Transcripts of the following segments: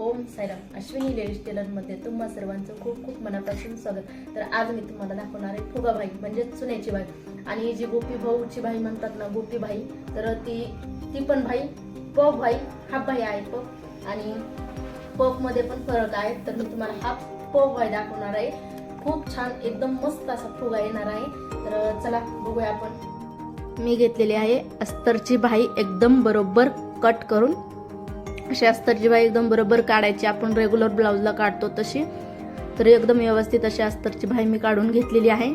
ओम Sairam. Ashwini ladies टेलरमध्ये तुम्हा सर्वांचं खूप खूप मनापासून स्वागत. तर आज मी तुम्हाला दाखवणार आहे फुगाबाई म्हणजे चुन्याची बाई. आणि जी गोपी भाऊची बाई म्हणतात ना गोपी भाई तर ती ती पण भाई पप भाई हा भाई आहे पप आणि पपमध्ये पण फरक आहे. तर मी तुम्हाला हा पप भाई दाखवणार आहे. खूप छान एकदम मस्त असा फुगा येणार आहे. तर चला बघूया आपण. मी घेतलेली आहे अस्तरची भाई एकदम बरोबर कट करून. अशी अस्तरची बाई एकदम बरोबर काढायची आपण रेग्युलर ब्लाऊजला काढतो तशी तर एकदम व्यवस्थित अशी अस्तरची बाई मी काढून घेतलेली आहे.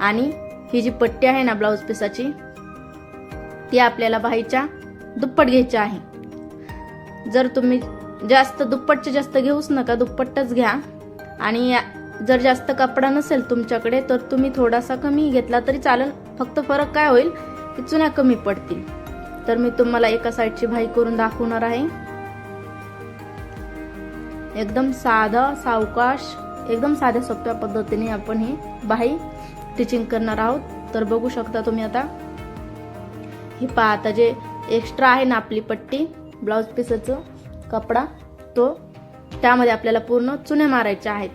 आणि ही जी पट्टी आहे ना ब्लाऊज पिसाची ती आपल्याला बाईच्या दुप्पट घ्यायची आहे. जर तुम्ही जास्त दुप्पटचे जास्त घेऊच नका दुप्पटच घ्या. आणि जर जास्त कपडा नसेल तुमच्याकडे तर तुम्ही थोडासा कमी घेतला तरी चालेल. फक्त फरक काय होईल? की चुन्या कमी पडतील. तर मी तुम्हाला एका साईडची भाई करून दाखवणार आहे. एकदम साधा सावकाश एकदम साध्या सोप्या पद्धतीने आपण ही बाही स्टिचिंग करणार आहोत. तर बघू शकता तुम्ही आता. ही पहा आता जे एक्स्ट्रा आहे ना आपली पट्टी ब्लाऊज पीसचं कपडा तो त्यामध्ये आपल्याला पूर्ण चुने मारायच्या आहेत.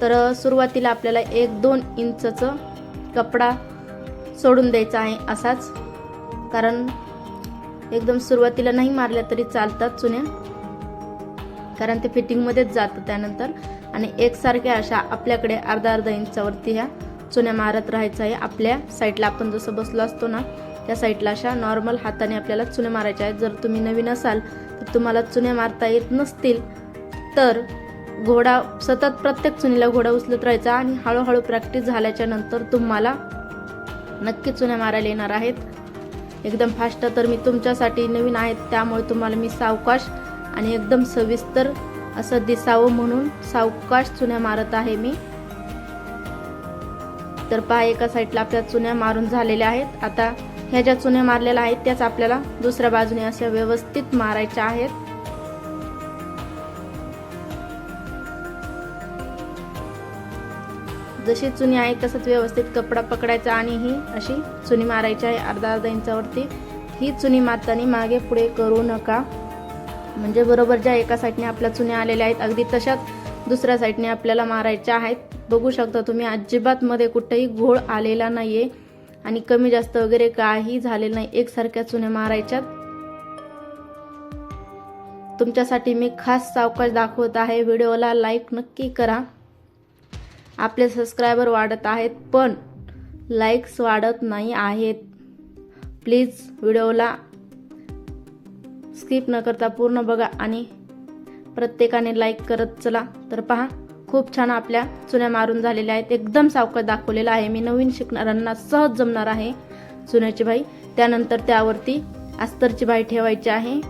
तर सुरुवातीला आपल्याला एक दोन इंचचं कपडा सोडून द्यायचा आहे असाच. कारण एकदम सुरुवातीला नाही मारल्या तरी चालतात चुन्या. कारण ते फिटिंगमध्येच जातं त्यानंतर. आणि एकसारख्या अशा आपल्याकडे अर्धा अर्धा इंचावरती ह्या चुन्या मारत राहायचं आहे. आपल्या साईडला आपण जसं बसलो असतो ना त्या साईडला अशा नॉर्मल हाताने आपल्याला चुन्या मारायच्या आहेत. जर तुम्ही नवीन असाल तर तुम्हाला चुन्या मारता येत नसतील. तर घोडा सतत प्रत्येक चुनीला घोडा उचलत राहायचा आणि हळूहळू प्रॅक्टिस झाल्याच्यानंतर तुम्हाला नक्की चुन्या मारायला येणार आहेत. एकदम फास्ट तर मी तुमच्यासाठी नवीन आहेत त्यामुळे तुम्हाला मी सावकाश आणि एकदम सविस्तर असं दिसावं म्हणून सावकाश चुन्या मारत आहे मी. तर पहा एका साईडला आपल्या चुन्या मारून झालेल्या आहेत. आता ह्या ज्या चुन्या मारलेल्या आहेत त्याच आपल्याला दुसऱ्या बाजूने अशा व्यवस्थित मारायच्या आहेत. जशी चुनी आहे तसंच व्यवस्थित कपडा पकडायचा आणि ही अशी चुनी मारायची आहे अर्धा अर्धा इंचावरती. ही चुनी मारताना मागे पुढे करू नका. म्हणजे बरोबर ज्या एका साईडने आपल्या चुन्या आलेल्या आहेत अगदी तशाच दुसऱ्या साईडने आपल्याला मारायच्या आहेत. बघू शकता तुम्ही अजिबातमध्ये कुठेही घोळ आलेला नाहीये आणि कमी जास्त वगैरे काही झालेलं नाही. एकसारख्या चुन्या मारायच्यात. तुमच्यासाठी मी खास सावकाश दाखवत आहे. व्हिडिओला लाईक नक्की करा. आपले सबस्क्रायबर वाढत आहेत पण लाईक्स वाढत नाही आहेत. प्लीज व्हिडिओला स्किप न करता पूर्ण बघा आणि प्रत्येकाने लाईक करत चला. तर पहा खूप छान आपल्या चुन्या मारून झालेल्या आहेत. एकदम सावकाश दाखवलेला आहे. मी नवीन शिकणाऱ्यांना सहज जमणार आहे चुन्याची बाई. त्यानंतर त्यावरती अस्तरची बाई ठेवायची आहे.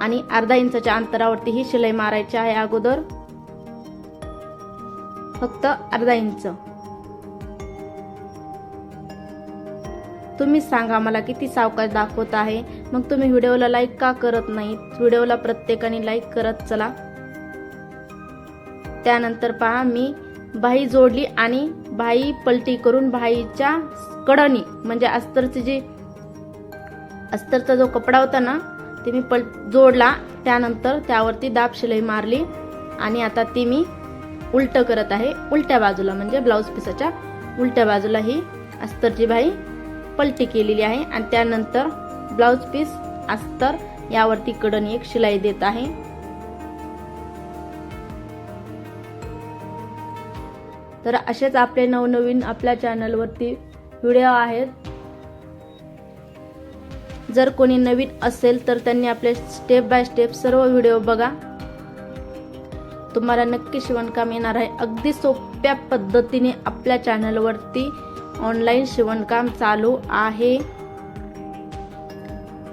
आणि अर्धा इंचाच्या अंतरावरती ही शिलाई मारायची आहे अगोदर. फक्त अर्धा इंच. तुम्ही सांगा मला किती सावकाश दाखवत आहे. मग तुम्ही व्हिडिओला लाईक का करत नाही व्हिडिओला प्रत्येकाने लाईक करत चला. त्यानंतर पहा मी भाई जोडली आणि भाई पलटी करून भाईच्या कडणी म्हणजे अस्तरची जी अस्तरचा जो कपडा होता ना ते मी पल जोडला. त्यानंतर त्यावरती दाब शिलाई मारली आणि आता ती मी उलट करत आहे. उलट्या बाजूला म्हणजे ब्लाऊज पिसाच्या उलट्या बाजूला ही अस्तरची बाई पलटी केलेली आहे आणि त्यानंतर ब्लाऊज पीस अस्तर यावरती कडण एक शिलाई देत आहे. तर असेच आपले नवनवीन आपल्या चॅनलवरती व्हिडिओ आहेत. जर कोणी नवीन असेल तर त्यांनी आपले स्टेप बाय स्टेप सर्व व्हिडिओ बघा. तुम्हाला नक्की शिवणकाम येणार आहे. अगदी सोप्या पद्धतीने आपल्या चॅनलवरती ऑनलाईन शिवणकाम चालू आहे.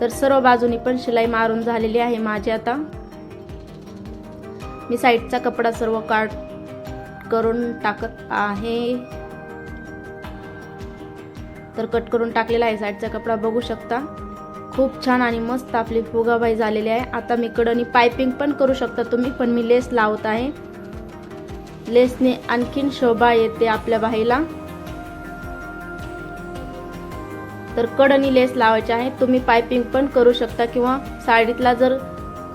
तर सर्व बाजूनी पण शिलाई मारून झालेली आहे माझी आता. मी साईडचा कपडा सर्व काढ करून टाकत आहे. तर कट करून टाकलेला आहे साईडचा कपडा बघू शकता. खूप छान आणि मस्त आपली फुगाबाई झालेली आहे. आता मी कडनी पायपिंग पण करू शकता तुम्ही पण मी लेस लावत आहे. लेसने आणखीन शोभा येते आपल्या बाईला. तर कडनी लेस लावायचे आहे. तुम्ही पायपिंग पण करू शकता किंवा साडीतला जर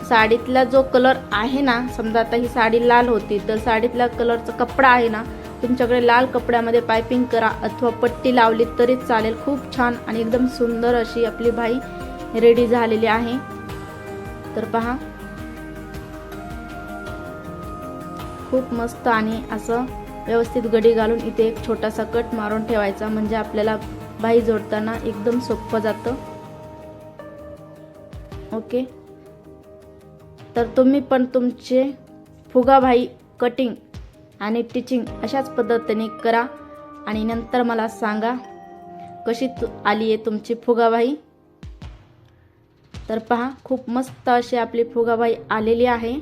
साडीतला जो कलर आहे ना समजा आता ही साडी लाल होती तर साडीतला कलरचा कपडा आहे ना तुमच्याकडे लाल कपड्यामध्ये पायपिंग करा अथवा पट्टी लावली तरी चालेल. खूप छान आणि एकदम सुंदर अशी आपली बाई रेडी झालेली आहे. तर पहा. खूप मस्त आणि असं व्यवस्थित गडी घालून इथे एक छोटासा कट मारून ठेवायचा म्हणजे आपल्याला बाई जोडताना एकदम सोपं जातं. ओके तर तुम्ही पण तुमचे फुगाभाई कटिंग आणि टिचिंग अशाच पद्धतीने करा आणि नंतर मला सांगा कशी तु आली आहे तुमची फुगाबाई तर पहा खूप मस्त अशी आपली फुगाबाई आलेली आहे.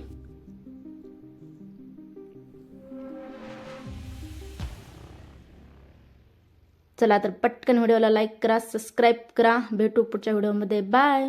चला तर पटकन व्हिडिओला लाईक करा सबस्क्राईब करा. भेटू पुढच्या व्हिडिओमध्ये. बाय